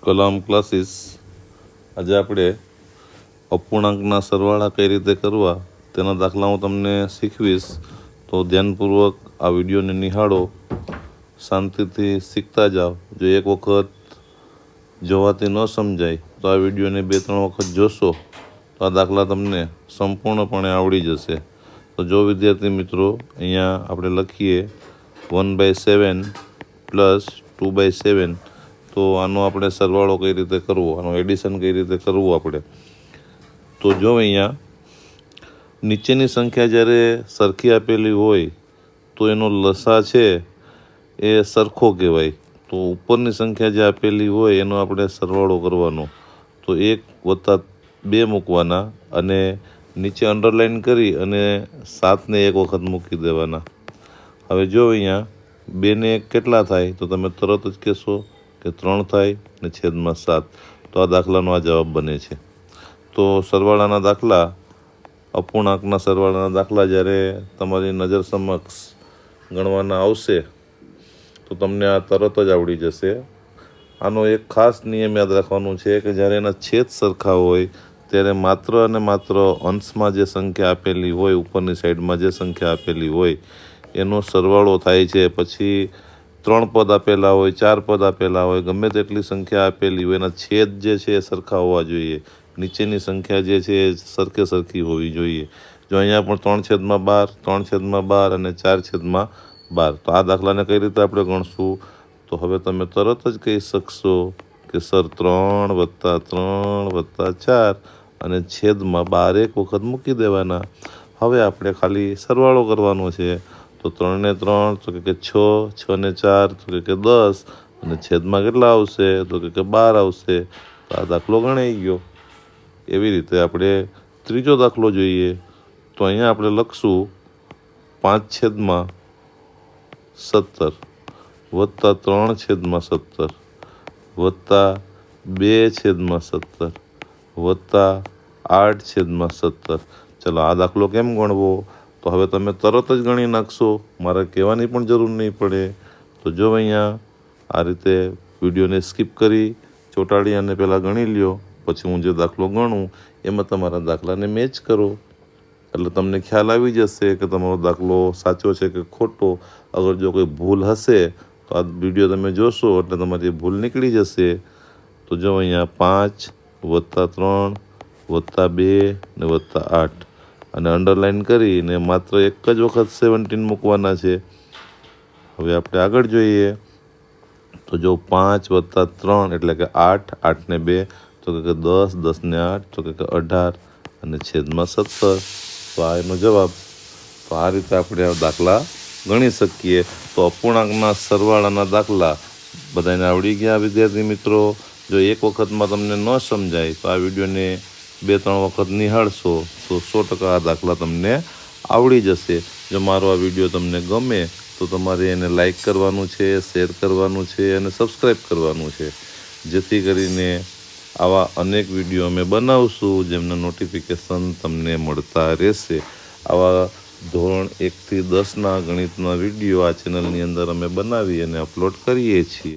Kalam classes. આજે આપણે અપૂર્ણાંકના સરવાળા કઈ રીતે કરવા તેના દાખલા હું તમને શીખવીશ. તો ધ્યાનપૂર્વક આ વિડીયોને નિહાળો. શાંતિથી શીખતા જાઓ. જો એક વખત જોવાથી ન સમજાય, તો આ વિડીયોને બે ત્રણ વખત જોશો, તો આ દાખલા તમને સંપૂર્ણપણે આવડી જશે. તો જો વિદ્યાર્થી મિત્રો, અહીંયા આપણે લખીએ, one by seven plus two by seven. તો આનો આપણે સરવાળો કઈ રીતે કરવો? આનું એડિશન કઈ રીતે કરવું આપણે? તો જો અહીંયા નીચેની સંખ્યા જ્યારે સરખી આપેલી હોય, તો એનો લસા છે એ સરખો કહેવાય. તો ઉપરની સંખ્યા જે આપેલી હોય, એનો આપણે સરવાળો કરવાનો. તો એક વત્તા બે મૂકવાના અને નીચે અંડરલાઇન કરી અને સાતને એક વખત મૂકી દેવાના. હવે જો અહીંયા બેને કેટલા થાય? તો તમે તરત જ કહેશો કે ત્રણ થાય ને છેદમાં સાત. તો આ દાખલાનો આ જવાબ બને છે. તો સરવાળાના દાખલા, અપૂર્ણાંકના સરવાળાના દાખલા જ્યારે તમારી નજર સમક્ષ ગણવાના આવશે, તો તમને આ તરત જ આવડી જશે. આનો એક ખાસ નિયમ યાદ રાખવાનું છે કે જ્યારે એના છેદ સરખા હોય, ત્યારે માત્ર અને માત્ર અંશમાં જે સંખ્યા આપેલી હોય, ઉપરની સાઈડમાં જે સંખ્યા આપેલી હોય, એનો સરવાળો થાય છે. પછી ત્રણ પદ આપેલા હોય, ચાર પદ આપેલા હોય, ગમે તેટલી સંખ્યા આપેલી હોય, એના છેદ જે છે એ સરખા હોવા જોઈએ. નીચેની સંખ્યા જે છે એ સરખે સરખી હોવી જોઈએ. જો અહીંયા પણ ત્રણ છેદમાં બાર, ત્રણ છેદમાં બાર અને ચાર છેદમાં બાર. તો આ દાખલાને કઈ રીતે આપણે ગણશું? તો હવે તમે તરત જ કહી શકશો કે સર ત્રણ વત્તા ત્રણ વત્તા ચાર અને છેદમાં બાર એક વખત મૂકી દેવાના. હવે આપણે ખાલી સરવાળો કરવાનો છે. તો ત્રણને ત્રણ, તો કે છ છ ને ચાર, તો કે દસ, અને છેદમાં કેટલા આવશે? તો કે બાર આવશે. તો આ દાખલો ગણાઈ ગયો. એવી રીતે આપણે ત્રીજો દાખલો જોઈએ. તો અહીંયા આપણે લખશું પાંચ છેદમાં સત્તર વત્તા ત્રણ છેદમાં સત્તર વત્તા બે છેદમાં સત્તર વત્તા આઠ છેદમાં સત્તર. ચલો આ દાખલો કેમ ગણવો? તો હવે તમે તરત જ ગણી નાખશો. મારે કહેવાની પણ જરૂર નહીં પડે. તો જો અહીંયા આ રીતે વિડીયોને સ્કીપ કરી, ચોંટાડી અને પહેલાં ગણી લ્યો. પછી હું જે દાખલો ગણું, એમાં તમારા દાખલાને મેચ કરો. એટલે તમને ખ્યાલ આવી જશે કે તમારો દાખલો સાચો છે કે ખોટો. અગર જો કોઈ ભૂલ હશે, તો આ વીડિયો તમે જોશો એટલે તમારી ભૂલ નીકળી જશે. તો જો અહીંયા પાંચ વત્તા ત્રણ વત્તા બે ને વત્તા આઠ. અને અંડરલાઈન કરીને માત્ર એક જ વખત સેવન્ટીન મૂકવાના છે. હવે આપણે આગળ જોઈએ. તો જો પાંચ વત્તા ત્રણ એટલે કે આઠ આઠને બે, તો કે દસ દસ ને આઠ, તો કે અઢાર અને છેદમાં સત્તર. તો આ એનો જવાબ. તો આ રીતે આપણે આ દાખલા ગણી શકીએ. તો અપૂર્ણાંકના સરવાળાના દાખલા બધાને આવડી ગયા વિદ્યાર્થી મિત્રો. જો એક વખતમાં તમને ન સમજાય, તો આ વિડીયોને બે ત્રણ વખત નિહાળશો, તો સો ટકા આ દાખલા તમને આવડી જશે. જો મારો આ વીડિયો તમને ગમે, તો તમારે એને લાઇક કરવાનું છે શેર કરવાનું છે અને સબસ્ક્રાઈબ કરવાનું છે. જેથી કરીને આવા અનેક વીડિયો અમે બનાવશું, જેમના નોટિફિકેશન તમને મળતા રહેશે. આવા ધોરણ એકથી દસના ગણિતના વીડિયો આ ચેનલની અંદર અમે બનાવી અને અપલોડ કરીએ છીએ.